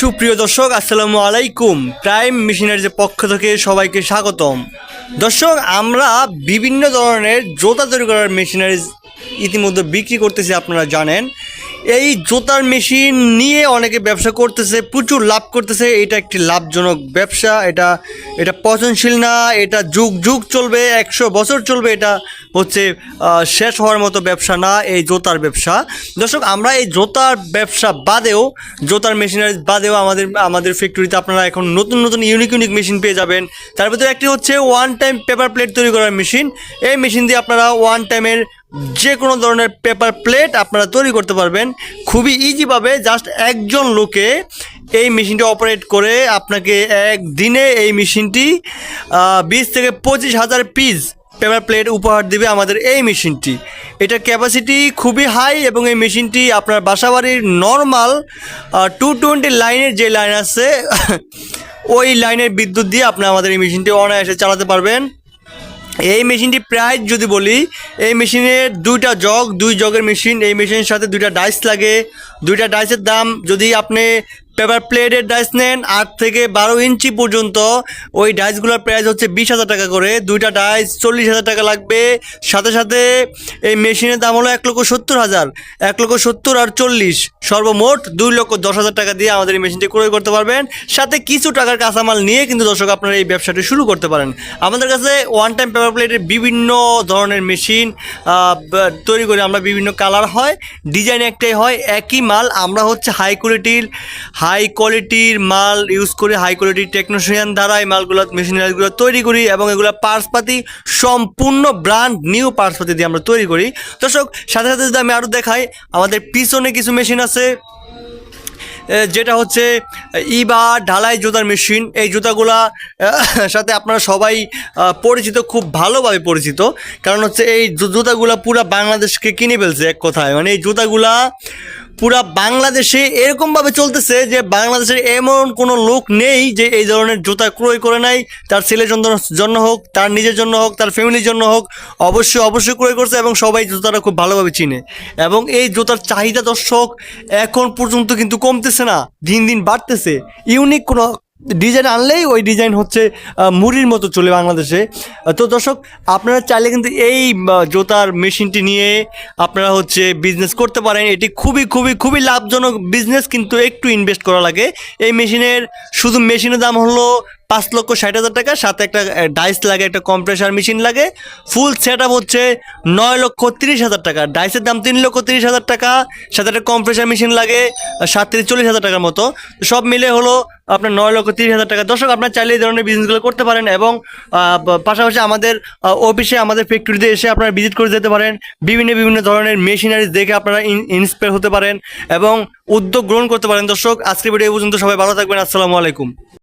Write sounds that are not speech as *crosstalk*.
সুপ্রিয় দর্শক, আসসালামু আলাইকুম। প্রাইম মেশিনারিজের পক্ষ থেকে সবাইকে স্বাগতম। দর্শক, আমরা বিভিন্ন ধরনের জোতা তৈরি করার মেশিনারিজ ইতিমধ্যে বিক্রি করতেছি, আপনারা জানেন। এই জুতার মেশিন নিয়ে অনেকে ব্যবসা করতেছে, প্রচুর লাভ করতেছে। এটা একটি লাভজনক ব্যবসা। এটা এটা পচনশীল না, এটা যুগ যুগ চলবে, একশো বছর চলবে, এটা হচ্ছে শেষ হওয়ার মতো ব্যবসা না এই জুতার ব্যবসা। দর্শক, আমরা এই জুতার ব্যবসা বাদেও, জুতার মেশিনারি বাদেও আমাদের আমাদের ফ্যাক্টরিতে আপনারা এখন নতুন নতুন ইউনিক ইউনিক মেশিন পেয়ে যাবেন। তার ভিতরে একটি হচ্ছে ওয়ান টাইম পেপার প্লেট তৈরি করার মেশিন এই মেশিন দিয়ে আপনারা ওয়ান টাইমের যে কোনো ধরনের পেপার প্লেট আপনারা তৈরি করতে পারবেন। খুবই ইজিভাবে জাস্ট একজন লোকে এই মেশিনটি অপারেট করে আপনাকে এক দিনে এই মেশিনটি বিশ থেকে পঁচিশ হাজার পিস পেপার প্লেট উপহার দিবে আমাদের এই মেশিনটি। এটার ক্যাপাসিটি খুবই হাই এবং এই মেশিনটি আপনার বাসাবাড়ির নর্মাল টু টোয়েন্টি লাইনের যে লাইন আছে, *laughs* ওই লাইনের বিদ্যুৎ দিয়ে আপনি আমাদের এই মেশিনটি অনায়াসে চালাতে পারবেন। এই মেশিনটি প্রায় যদি বলি, এই মেশিনের দুইটা জগ, দুই জগের মেশিন, এই মেশিনের সাথে দুইটা ডাইস লাগে। দুইটা ডাইসের দাম যদি আপনি পেপার প্লেটের ডাইস নেন, আট থেকে বারো ইঞ্চি পর্যন্ত। ওই ডাইসগুলোর প্রাইস হচ্ছে বিশ হাজার টাকা করে। দুইটা ডাইস চল্লিশ হাজার টাকা লাগবে। সাথে সাথে এই মেশিনের দাম হলো এক লক্ষ সত্তর হাজার। এক লক্ষ সত্তর আর চল্লিশ। সর্বমোট দুই লক্ষ দশ হাজার টাকা দিয়ে আমাদের এই মেশিনটি ক্রয় করতে পারবেন। সাথে কিছু টাকার কাঁচামাল নিয়ে কিন্তু দর্শক আপনারা এই ব্যবসাটি শুরু করতে পারেন। আমাদের কাছে ওয়ান টাইম পেপার প্লেটের বিভিন্ন ধরনের মেশিন তৈরি করে আমরা বিভিন্ন কালার হয় ডিজাইন একটাই হয়, একই মাল। আমরা হচ্ছে হাই কোয়ালিটির হাই কোয়ালিটির মাল ইউজ করে হাই কোয়ালিটির টেকনোশিয়ান দ্বারা এই মালগুলো মেশিনারিগুলো তৈরি করি এবং এগুলো পার্সপাতি সম্পূর্ণ ব্র্যান্ড নিউ পার্সপাতি দিয়ে আমরা তৈরি করি। দর্শক, সাথে সাথে যদি আমি আরও দেখাই, আমাদের পিছনে কিছু মেশিন আছে। যেটা হচ্ছে ইবা ঢালাই জুতার মেশিন এই জুতাগুলা সাথে আপনারা সবাই পরিচিত, খুব ভালোভাবে পরিচিত। কারণ হচ্ছে এই জুতাগুলা পুরা বাংলাদেশকে কিনে ফেলছে এক কথায়। মানে এই জুতাগুলা পুরা বাংলাদেশে এরকমভাবে চলতেছে যে বাংলাদেশের এমন কোনো লোক নেই যে এই ধরনের জুতা ক্রয় করে নাই। তার জন্য জন্য হোক, তার নিজের জন্য হোক, তার ফ্যামিলির জন্য হোক, অবশ্যই অবশ্যই ক্রয় করছে এবং সবাই জুতাটা খুব ভালোভাবে চিনে। এবং এই জুতার চাহিদা দর্শক এখন পর্যন্ত কিন্তু কমতেছে। না, দিন দিন বাড়তেছে। ইউনিক কোনো ডিজাইন আনলেই ওই ডিজাইন হচ্ছে মুড়ির মতো চলে বাংলাদেশে। তো দর্শক, আপনারা চাইলে কিন্তু এই জোতার মেশিনটি নিয়ে আপনারা হচ্ছে বিজনেস করতে পারেন। এটি খুবই খুবই খুবই লাভজনক বিজনেস কিন্তু একটু ইনভেস্ট করা লাগে। এই মেশিনের, শুধু মেশিনের দাম হলো পাঁচ লক্ষ ষাট হাজার টাকা, সাথে একটা ডাইস লাগে, একটা কম্প্রেসার মেশিন লাগে। ফুল সেট আপ হচ্ছে নয় লক্ষ তিরিশ হাজার টাকা। ডাইসের দাম তিন লক্ষ তিরিশ হাজার টাকা, সাথে একটা কম্প্রেসার মেশিন লাগে সাত তিরিশ চল্লিশ হাজার টাকার মতো। সব মিলে হলো আপনার নয় লক্ষ তিরিশ হাজার টাকা। দর্শক, আপনার চাইলে এই ধরনের বিজনেসগুলো করতে পারেন এবং পাশাপাশি আমাদের অফিসে আমাদের ফ্যাক্টরিতে এসে আপনারা ভিজিট করে যেতে পারেন। বিভিন্ন বিভিন্ন ধরনের মেশিনারিজ দেখে আপনারা ইন্সপায়ার হতে পারেন এবং উদ্যোগ গ্রহণ করতে পারেন। দর্শক, আজকের ভিডিও পর্যন্ত। সবাই ভালো থাকবেন। আসসালামু আলাইকুম।